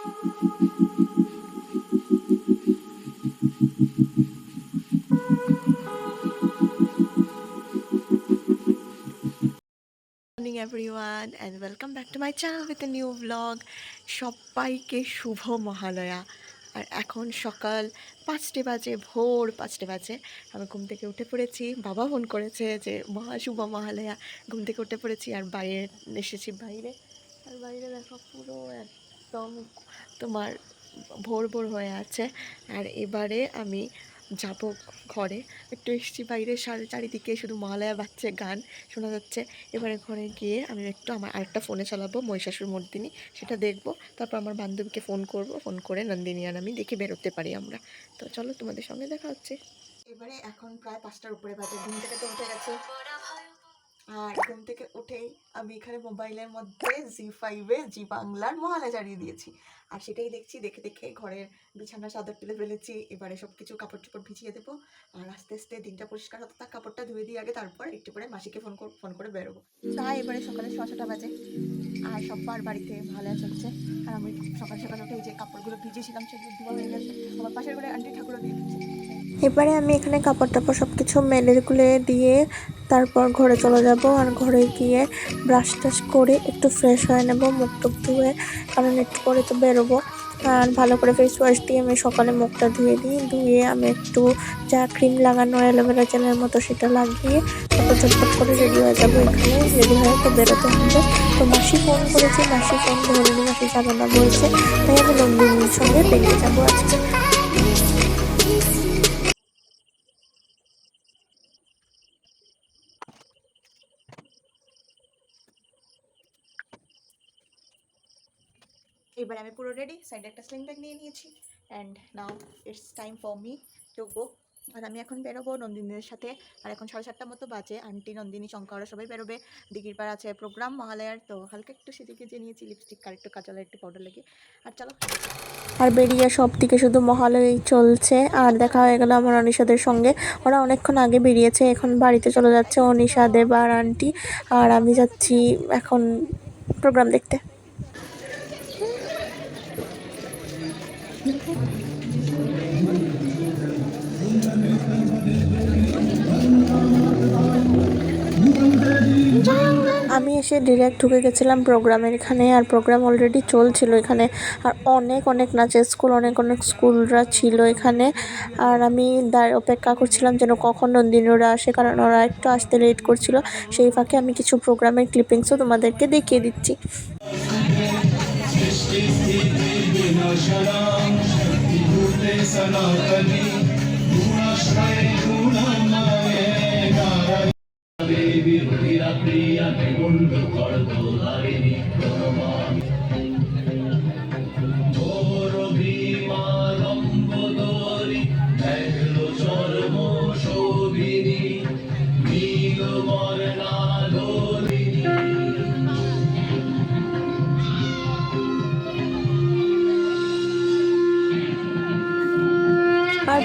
Morning everyone and welcome back to my channel with a new blog সবাইকে শুভ মহালয়া। আর এখন সকাল পাঁচটে বাজে, ভোর পাঁচটে বাজে। আমি ঘুম থেকে উঠে পড়েছি। বাবা ফোন করেছে যে, মহা শুভ মহালয়া। ঘুম থেকে উঠে পড়েছি আর বাইরে এসেছি বাইরে। আর বাইরে দেখো পুরো একদম তোমার ভোর ভোর হয়ে আছে। আর এবারে আমি যাব ঘরে। একটু এসেছি বাইরে চারিদিকে শুধু মহালয়া বাচ্চা গান শোনা যাচ্ছে। এবারে ঘরে গিয়ে আমি একটু আমার আরেকটা ফোনে চালাবো, মহিষাসুর মর্দিনী। সেটা দেখব। তারপর আমার বান্ধবীকে ফোন করব। ফোন করে নন্দিনী আর আমি দেখে বেরোতে পারি আমরা। তো চলো তোমাদের সঙ্গে দেখা হচ্ছে। এবারে এখন প্রায় পাঁচটার উপরে বাজে। ঘুম থেকে তো উঠে গেছে। আর ঘুম থেকে উঠেই আমি এখানে মোবাইলের মধ্যে জি ফাইভে জি বাংলার মহালয়া চালিয়ে দিয়েছি। আর সেটাই দেখছি, দেখে দেখে ঘরের বিছানা, চাদর তুলে ফেলেছি। এবারে সব কিছু কাপড় চোপড় ভিজিয়ে দেবো। আর আস্তে আস্তে দিনটা পরিষ্কার হতো থাক কাপড়টা ধুয়ে দিয়ে আগে তারপর একটু করে মাসিকে ফোন ফোন করে বেরোবো। তাই এবারে সকালে ছ ছটা বাজে। আর সবার বাড়িতে ভালো চলছে। আর আমি সকাল সকাল উঠে যে কাপড়গুলো ভিজেছিলাম, সেগুলো ধোয়া হয়ে গেছে। আমার পাশের ঘরে আন্টি ঠাকুরও দিয়ে দিচ্ছে। এবারে আমি এখানে কাপড় টাপড় সব কিছু মেলে গুলে দিয়ে তারপর ঘরে চলে যাব। আর ঘরে গিয়ে ব্রাশ টাশ করে একটু ফ্রেশ হয়ে নেব, মুখ টুক ধুয়ে কারণ একটু পরে তো বেরোবো। আর ভালো করে ফেস ওয়াশ দিয়ে আমি সকালে মুখটা ধুয়ে দিই। ধুয়ে আমি একটু যা ক্রিম লাগানো অ্যালোভেরা জেলের মতো সেটা লাগিয়ে তারপর চটপট করে রেডি হয়ে যাব এখানে। রেডি হয়ে তো বেরোতে হবে। তো মাসি ফোন করেছে, মাসি ফোন ধরেনি মাসি যাবে না বলছে, তাই আমি নন্দিনীর সঙ্গে বেরিয়ে যাব আজকে। এবার আমি পুরো রেডি সাইডে একটা স্লিং ব্যাগ নিয়ে নিয়েছি and now it's time for me to go আর আমি এখন বেরোবো নন্দিনীদের সাথে। আর এখন সাড়ে সাতটার মতো বাজে আন্টি নন্দিনী, শঙ্কর, ওরা সবাই বেরোবে। দিঘির পাড় আছে প্রোগ্রাম মহালয়ার তো হালকা একটু সেদিকে যে নিয়েছি লিপস্টিক আর একটু কাজল একটু পাউডার লেগে আর চলো। আর বেরিয়ে সব দিকে শুধু মহালয়াই চলছে। আর দেখা হয়ে গেল আমার অনিশাদের সঙ্গে। ওরা অনেকক্ষণ আগে বেরিয়েছে, এখন বাড়িতে চলে যাচ্ছে অনিশা, দেব আর আন্টি আর আমি যাচ্ছি এখন প্রোগ্রাম দেখতে। আমি এসে ডিরেক্ট ঢুকে গেছিলাম প্রোগ্রামের এখানে আর প্রোগ্রাম অলরেডি চলছিল এখানে। আর অনেক অনেক নাচের স্কুল অনেক অনেক স্কুলরা ছিল এখানে। আর আমি অপেক্ষা করছিলাম যেন কখন নন্দিনীরা আসে, কারণ ওরা একটু আসতে লেট করছিল। সেই ফাঁকে আমি কিছু প্রোগ্রামের ক্লিপিংসও তোমাদেরকে দেখিয়ে দিচ্ছি। सनातनी गुणाश्रय गुणमये नारायण देवी रुधिरा प्रिया त्रिगुण्ड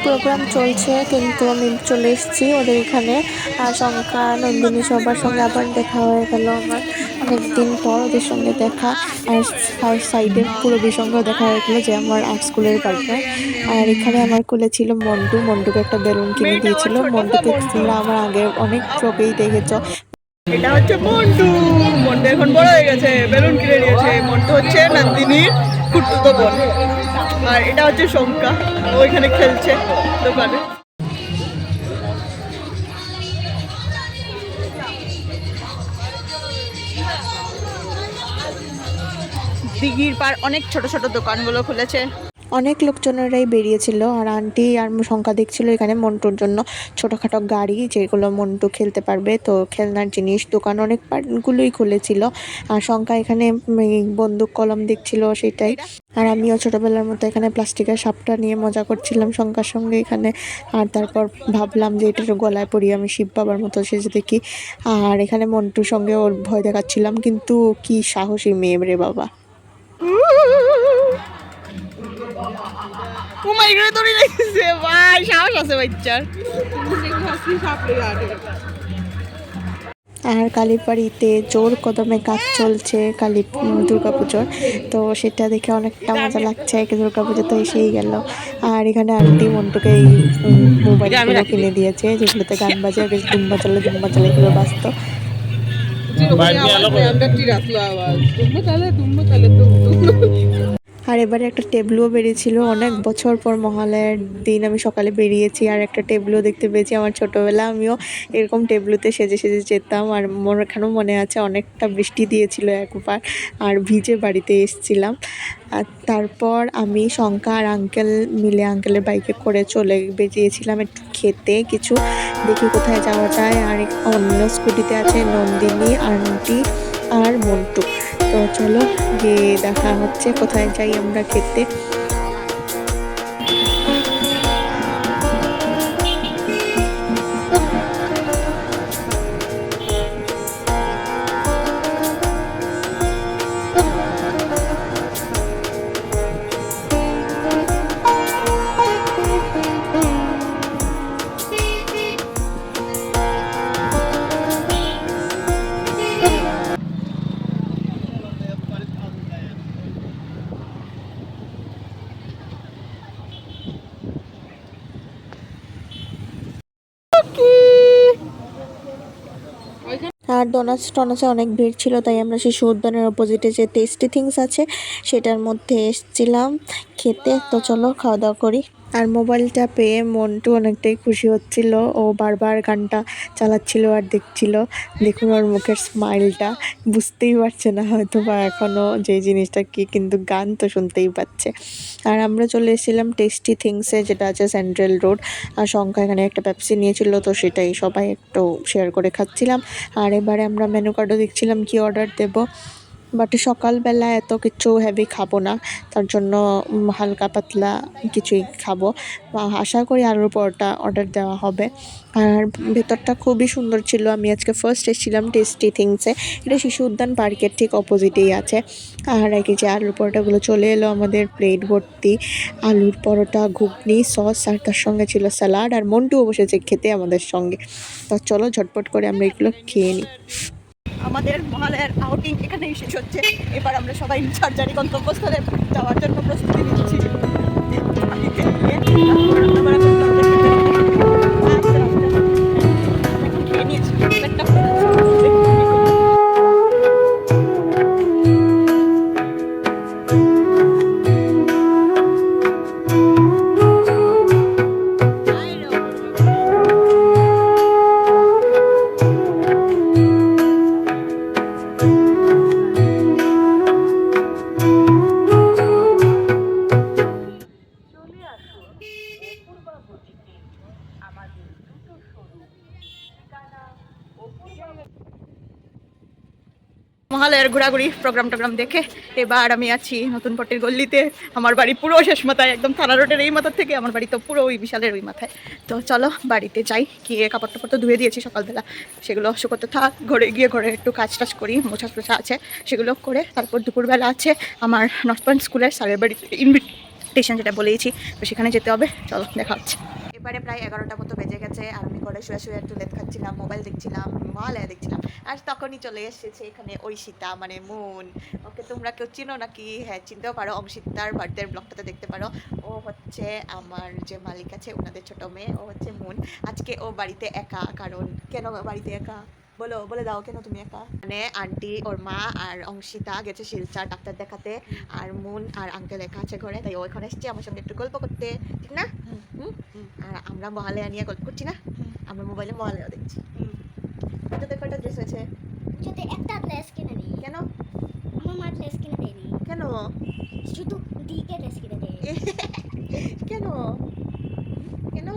প্রোগ্রাম চলছে, কিন্তু আমি চলে এসেছি ওদের এখানে। আর শঙ্কা, নন্দিনী সবার সঙ্গে আবার দেখা হয়ে গেল আমার। অনেকদিন পর ওদের সঙ্গে দেখা। আর আর সাইডের পুরোদের সঙ্গেও দেখা হয়ে গেলো যে আমার আর্ট স্কুলের পার্টনার আর এখানে আমার কোলে ছিল মন্টু। মন্টুকে একটা বেলুন কিনে দিয়েছিল। মন্টুকে আমার আগে অনেক ছবিই দেখেছ। এটা হচ্ছে মন্টু। মন্টু এখন বড় হয়ে গেছে। বেলুন কিনে নিয়েছে মন্টু হচ্ছে নন্দিনীর কুটুতো বোন। আর এটা হচ্ছে শঙ্কা, ওইখানে খেলছে দোকানে। দিঘির পার অনেক ছোট ছোট দোকানগুলো খুলেছে। অনেক লোকজনেরাই বেরিয়েছিল, আর আন্টি আর সংখ্যা দেখছিল এখানে মন্টুর জন্য ছোটোখাটো গাড়ি যেগুলো মন্টু খেলতে পারবে। তো খেলনার জিনিস, দোকান অনেক গুলোই খুলেছিল। আর সংখ্যা এখানে বন্দুক কলম দেখছিল, সেটাই। আর আমিও ছোটোবেলার মতো এখানে প্লাস্টিকের সাপটা নিয়ে মজা করছিলাম সংখ্যার সঙ্গে এখানে। আর তারপর ভাবলাম যে এটার গলায় পরি আমি শিব বাবার মতো সেজে দেখি। আর এখানে মন্টুর সঙ্গে ওর ভয় দেখাচ্ছিলাম কিন্তু কি সাহসী মেয়ে রে বাবা। দড়ি লেগেছে ভাই সাহস আছে বাচ্চার। আর কালীবাড়িতে জোর কদমে কাজ চলছে কালী দুর্গা পুজোর তো সেটা দেখে অনেকটা মজা লাগছে একে দুর্গা পুজো তো এসেই গেল। আর এখানে আন্টি মন্টুকে এই মোবাইলগুলো কিনে দিয়েছে যেগুলোতে গান বাজে বেশ দুম্বা চালে দুম্বা চালে এগুলো বাজতো আর এবারে একটা টেবলুও বেরিয়েছিল। অনেক বছর পর মহালয়ার দিন আমি সকালে বেরিয়েছি আর একটা টেবলুও দেখতে পেয়েছি আমার ছোটোবেলা। আমিও এরকম টেবলুতে সেজে সেজে যেতাম আর মোর এখানেও মনে আছে অনেকটা বৃষ্টি দিয়েছিল একবার আর ভিজে বাড়িতে এসেছিলাম। আর তারপর আমি শঙ্কা আর আঙ্কেল মিলে আঙ্কেলের বাইকে করে চলে বেরিয়েছিলাম একটু খেতে। কিছু দেখি কোথায় যাওয়া যায়। আর অন্য স্কুটিতে আছে নন্দিনী আন্টি আর মন্টু। তো চলো গিয়ে দেখা হচ্ছে কোথায় যাই আমরা খেতে। আর ডোনাস টনাসে অনেক ভিড় ছিল, তাই আমরা শিশু উদ্যানের অপোজিটে যে টেস্টি থিংস আছে, সেটার মধ্যে এসছিলাম খেতে। তো চলো খাওয়া দাওয়া করি। আর মোবাইলটা পেয়ে মন্টু অনেকটাই খুশি হচ্ছিল। ও বারবার গানটা চালাচ্ছিল আর দেখছিল। দেখুন ওর মুখের স্মাইলটা বুঝতেই পারছে না হয়তো বা এখনও যে জিনিসটা কি কিন্তু গান তো শুনতেই পাচ্ছে। আর আমরা চলে এসেছিলাম টেস্টি থিংসে যেটা আছে সেন্ট্রাল রোড আর সংখ্যা এখানে একটা পেপসি নিয়েছিল, তো সেটাই সবাই একটু শেয়ার করে খাচ্ছিলাম। আর এবারে আমরা মেনু কার্ডও দেখছিলাম কি অর্ডার দেব। বাট সকালবেলা এত কিছু হেভি খাব না। তার জন্য হালকা পাতলা কিছুই খাব। আশা করি আলুর পরোটা অর্ডার দেওয়া হবে। আর ভেতরটা খুবই সুন্দর ছিল। আমি আজকে ফার্স্ট এসেছিলাম টেস্টি থিংসে এটা শিশু উদ্যান পার্কের ঠিক অপোজিটেই আছে। আর এই যে আলুর পরোটাগুলো চলে এলো আমাদের প্লেট ভর্তি। আলুর পরোটা, ঘুগনি সস আর তার সঙ্গে ছিল স্যালাড আর মন্টুও বসেছে খেতে আমাদের সঙ্গে। তো চলো ঝটপট করে আমরা এগুলো খেয়ে নিই। আমাদের মহালয়ার আউটিং এখানেই শেষ হচ্ছে। এবার আমরা সবাই সার্জারি গন্তব্যস্থলে যাওয়ার জন্য প্রস্তুতি নিচ্ছি। ঘোরাঘুরি প্রোগ্রাম টোগ্রাম দেখে এবার আমি আছি নতুন পট্টির গল্লিতে। আমার বাড়ি পুরো শেষ মাথায়, একদম থানা রোডের এই মাথার থেকে। আমার বাড়ি তো পুরো ওই বিশালের ওই মাথায়। তো চলো বাড়িতে যাই, গিয়ে কাপড় টাপড় তো ধুয়ে দিয়েছি সকালবেলা। সেগুলো শুকোতে থাক, ঘরে গিয়ে ঘরে একটু কাজ টাজ করি, মোছা টোছা আছে, সেগুলো করে তারপর দুপুরবেলা আছে আমার নর্থ পয়েন্ট স্কুলের স্যারের বাড়িতে ইনভিটেশন যেটা বলেইছি, তো সেখানে যেতে হবে। চলো, দেখা হচ্ছে। এবারে প্রায় এগারোটা মতো বেজে গেছে আর আমি ঘরে শুয়ে শুয়ে একটু লেট খাচ্ছিলাম, মোবাইল দেখছিলাম, মালয়া দেখছিলাম। আর তখনই চলে এসেছে এখানে ঐশিতা মানে মুন। ওকে তোমরা কেউ চিনো নাকি? হ্যাঁ চিনতেও পারো। অংশিতার বার্থডের ব্লগটাতে দেখতে পারো। ও হচ্ছে আমার যে মালিক আছে, ওনাদের ছোট মেয়ে। ও হচ্ছে মুন। আজকে ও বাড়িতে একা, কারণ কেন বাড়িতে একা? বলো বলে দাও কেন তুমি একা? মানে আন্টি ওর মা আর অংশিতা গেছে শিলচার ডাক্তার দেখাতে। আর মুন আর আঙ্কেল একা আছে ঘরে তাই ও এখানে এসছে আমার সঙ্গে একটু গল্প করতে। ঠিক না? হুম? আর আমরা মহালয়া নিয়ে গল্প করছি না? আমরা মোবাইলে মহালয়া দেখছি। এটা কয়টা ড্রেস হয়েছে? যদি একটা ড্রেস কিনে দিই। কেন? আমার মা ড্রেস কিনে দেয়নি। কেন? শুধু দিকে ড্রেস কিনে দেয় কেন কেন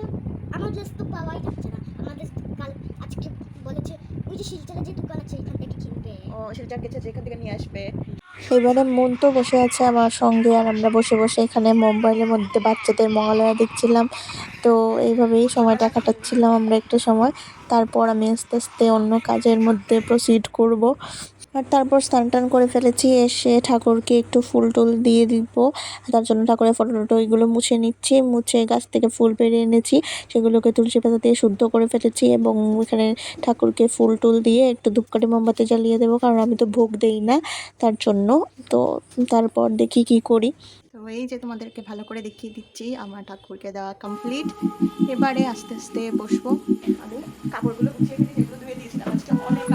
আমার ড্রেস তো পাওয়াই যাচ্ছে না আমার ড্রেস কাল আজকে বলেছে ওই যে শিলচরে যে দোকান আছে এখান থেকে সেটা গেছে যেখান থেকে নিয়ে আসবে। এবারে মন তো বসে আছে আমার সঙ্গে, আর আমরা বসে বসে এখানে মোবাইলের মধ্যে বাচ্চাদের মহালয়া দেখছিলাম। তো এইভাবেই সময়টা কাটাচ্ছিলাম আমরা একটা সময়। তারপর আমি আস্তে আস্তে অন্য কাজের মধ্যে প্রসিড করব। আর তারপর স্নান টান করে ফেলেছি, এসে ঠাকুরকে একটু ফুল টুল দিয়ে দিব। তার জন্য ঠাকুরের ফটো টটো এগুলো মুছে নিচ্ছি, মুছে গাছ থেকে ফুল পেরে এনেছি, সেগুলোকে তুলসী পাতা দিয়ে শুদ্ধ করে ফেলেছি এবং এখানে ঠাকুরকে ফুল টুল দিয়ে একটু ধূপকাঠি মোমবাতি জ্বালিয়ে দেবো, কারণ আমি তো ভোগ দেই না তার জন্য। তো তারপর দেখি কি করি। তো এই যে তোমাদেরকে ভালো করে দেখিয়ে দিচ্ছি, আমার ঠাকুরকে দেওয়া কমপ্লিট এবারে আস্তে আস্তে বসবো। আমি কাপড়গুলো গুছিয়ে দিয়েছিলাম অনেক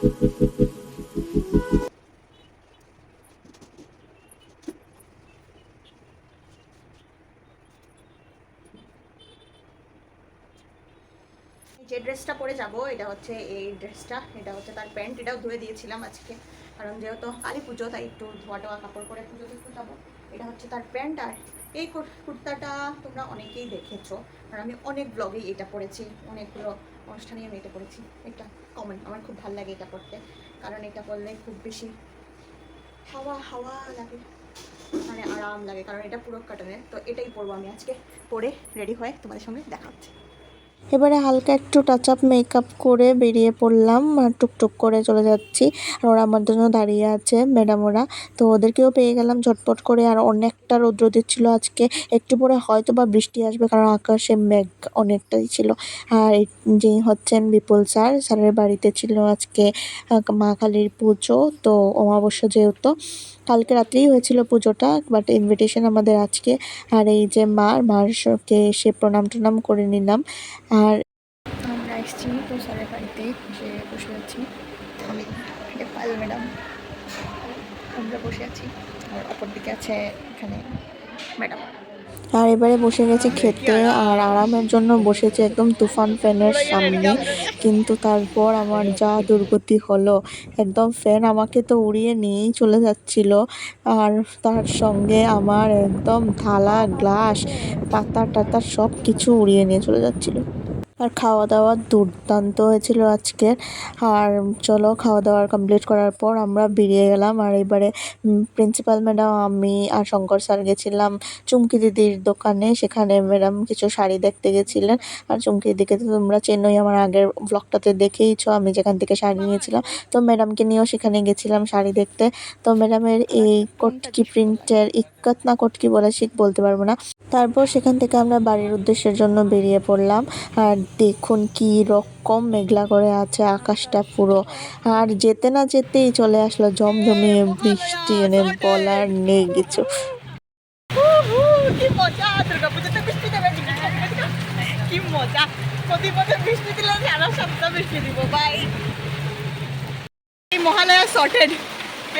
যে ড্রেসটা পরে যাব, এটা হচ্ছে এই ড্রেসটা, এটা হচ্ছে তার প্যান্ট, এটাও ধুয়ে দিয়েছিলাম আজকে। কারণ যেহেতু কালী পুজো, তাই একটু ধোয়া টোয়া কাপড় পরে পুজো দেখতে যাব। এটা হচ্ছে তার প্যান্ট আর এই কুর্তাটা তোমরা অনেকেই দেখেছ, আর আমি অনেক ব্লগেই এটা পরেছি অনেকগুলো অনুষ্ঠানে আমি এটা পরেছি এটা কমন আমার খুব ভালো লাগে এটা পরতে কারণ এটা পরলে খুব বেশি হাওয়া হাওয়া লাগে মানে আরাম লাগে, কারণ এটা পুরো কাটনের তো এটাই পরবো আমি আজকে, পরে রেডি হয়ে তোমাদের সঙ্গে দেখাচ্ছি এবারে হালকা একটু টাচ আপ মেকআপ করে বেরিয়ে পড়লাম আর টুকটুক করে চলে যাচ্ছি। আর ওরা আমার জন্য দাঁড়িয়ে আছে ম্যাডাম ওরা। তো ওদেরকেও পেয়ে গেলাম ঝটপট করে। আর অনেকটা রৌদ্র দিচ্ছিল আজকে। একটু পরে হয়তো বা বৃষ্টি আসবে কারণ আকাশে মেঘ অনেকটাই ছিল। আর যে হচ্ছেন বিপুল স্যার, স্যারের বাড়িতে ছিল আজকে মা কালীর পুজো। তো অমাবস্যা যেহেতু কালকে রাত্রেই হয়েছিল পুজোটা বাট ইনভিটেশন আমাদের আজকে। আর এই যে মা মারকে এসে প্রণাম টনাম করে নিলাম। আর আমরা এসেছি তো স্যারের বাড়িতে যে বসে আছি। আমি পাল ম্যাডাম। আমরা বসে আছি। আর অপর দিকে আছে এখানে ম্যাডাম। আর এবারে বসে গেছি খেতে আর আরামের জন্য বসেছে একদম তুফান ফ্যানের সামনে। কিন্তু তারপর আমার যা দুর্গতি হলো একদম ফ্যান আমাকে তো উড়িয়ে নিয়েই চলে যাচ্ছিল। আর তার সঙ্গে আমার একদম থালা গ্লাস পাতা টাতা সব কিছু উড়িয়ে নিয়ে চলে যাচ্ছিল। আর খাওয়া দাওয়া দুর্দান্ত হয়েছিল আজকে। আর চলো খাওয়া দাওয়ার কমপ্লিট করার পর আমরা বেরিয়ে গেলাম। আর এবারে প্রিন্সিপাল ম্যাডাম আমি আর শঙ্কর স্যার গেছিলাম চুমকি দিদির দোকানে। সেখানে ম্যাডাম কিছু শাড়ি দেখতে গেছিলেন। আর চুমকি দিদিকে তো তোমরা চেন্নই আমার আগের ব্লগটাতে দেখেইছো, আমি যেখান থেকে শাড়ি নিয়েছিলাম। তো ম্যাডামকে নিয়েও সেখানে গেছিলাম শাড়ি দেখতে। তো ম্যাডামের এই কটকি প্রিন্টের ইক্কত না কটকি বলে শিখ বলতে পারব না। তারপর সেখান থেকে আমরা বাড়ির উদ্দেশ্যের জন্য বেরিয়ে পড়লাম। আর দেখুন কি রকম মেঘলা করে আছে, আকাশটা পুরো। আর যেতে না যেতেই চলে আসলো জমজমিয়ে বৃষ্টি এনে বলার নেই কিছু। মহালয়া সর্টেড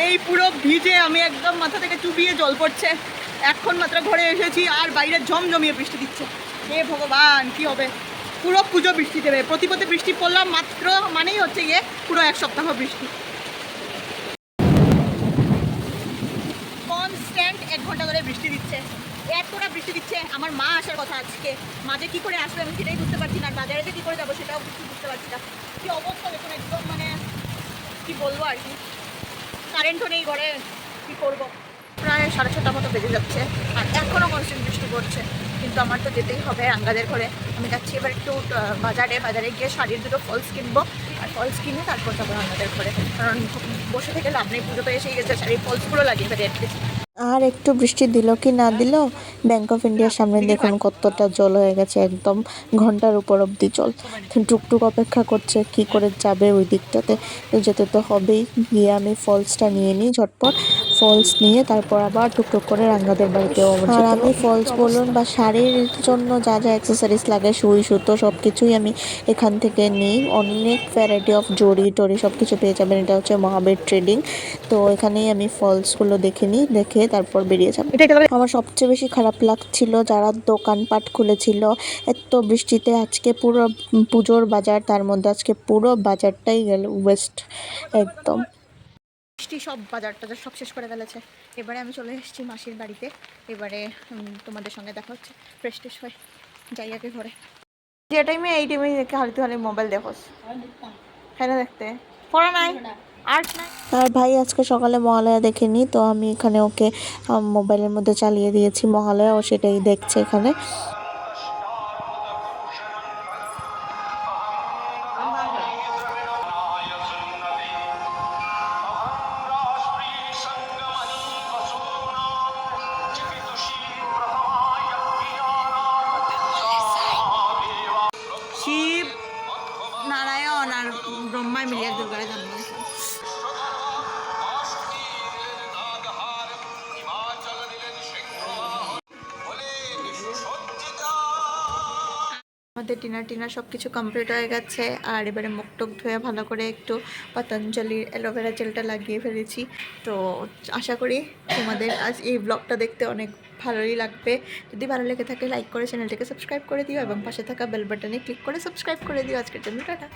এই পুরো ভিজে আমি একদম মাথা থেকে চুবিয়ে জল পড়ছে। এখন মাত্র ঘরে এসেছি আর বাইরে জমজমিয়ে বৃষ্টি দিচ্ছে। হে ভগবান, কি হবে? পুরো পুজো বৃষ্টি দেবে। প্রতিপদে বৃষ্টি পড়লাম মাত্র মানেই হচ্ছে গিয়ে পুরো এক সপ্তাহ বৃষ্টি। কনস্ট্যান্ট এক ঘণ্টা ধরে বৃষ্টি দিচ্ছে। এতটা বৃষ্টি দিচ্ছে, আমার মা আসার কথা আজকে। মাঝে কি করে আসবে আমি সেটাই বুঝতে পারছি না বাজারে যে কি করে যাব সেটাও কিছু বুঝতে পারছি না। কি অবস্থা দেখুন, একদম মানে কি বলব আর কি? কারেন্টও নেই ঘরে, কি করব? প্রায় সাড়ে ছটা মতো বেজে যাচ্ছে। আর এখনও কনস্ট্যান্ট বৃষ্টি পড়ছে। কিন্তু আমার তো যেতেই হবে আঙ্গাদের ঘরে। আমি যাচ্ছি এবার একটু বাজারে বাজারে গিয়ে শাড়ির দুটো ফলস কিনবো। আর ফলস কিনে তারপর যাব আঙ্গাদের ঘরে। কারণ বসে থেকে লাভ নেই, পুজো তো এসেই গেছে, শাড়ির ফলসগুলো লাগিয়ে ফেলে অ্যাটলিস্ট আর একটু বৃষ্টি দিল কি না দিল ব্যাংক অফ ইন্ডিয়ার সামনে দেখুন কতটা জল হয়ে গেছে, একদম ঘণ্টার উপর অবধি জল। টুকটুক অপেক্ষা করছে, কি করে যাবে ওই দিকটাতে। যেতে তো হবেই, গিয়ে আমি ফলসটা নিয়ে নিই ঝটপট। ফলস নিয়ে তারপর আবার টুকটুক করে রাঙ্গাদের বাড়িতে আর আমি ফলস বলুন বা শাড়ির জন্য যা যা অ্যাক্সেসরিজ লাগে সুই সুতো সব কিছুই আমি এখান থেকে নিই। অনেক ভ্যারাইটি অফ জড়ি টড়ি সব কিছু পেয়ে যাবেন। এটা হচ্ছে মহাবীর ট্রেডিং তো এখানেই আমি ফলসগুলো দেখে নিই দেখে তারপর বেরিয়ে যাব। আমার সবচেয়ে বেশি খারাপ লাগছিল যারা দোকানপাট খুলেছিল এত বৃষ্টিতে আজকে পুরো পুজোর বাজার তার মধ্যে আজকে পুরো বাজারটাই গেল ওয়েস্ট একদম। বৃষ্টি সব বাজার টাজার সব শেষ করে ফেলেছে। এবারে আমি চলে এসেছি মাসির বাড়িতে। এবারে তোমাদের সঙ্গে দেখা হচ্ছে। ফ্রেশ ট্রেশ হয়ে। যাই আগে ঘরে। যে টাইমে এই টাইমে দেখে হালতে হালে মোবাইল দেখোস। হ্যাঁ দেখতে? পড়া নাই? আর ভাই, আজকে সকালে মহালয়া দেখেনি, তো আমি এখানে ওকে মোবাইলের মধ্যে চালিয়ে দিয়েছি। মহালয়া ও সেটাই দেখছে এখানে। আমাদের ডিনার টিনার সব কিছু কমপ্লিট হয়ে গেছে। আর এবারে মুখ টুক ধুয়ে ভালো করে একটু পতঞ্জলির অ্যালোভেরা জেলটা লাগিয়ে ফেলেছি। তো আশা করি তোমাদের আজ এই ব্লগটা দেখতে অনেক ভালোই লাগবে। যদি ভালো লেগে থাকে লাইক করে চ্যানেলটিকে সাবস্ক্রাইব করে দিও এবং পাশে থাকা বেল বাটনে ক্লিক করে সাবস্ক্রাইব করে দিও। আজকের জন্য টাটা।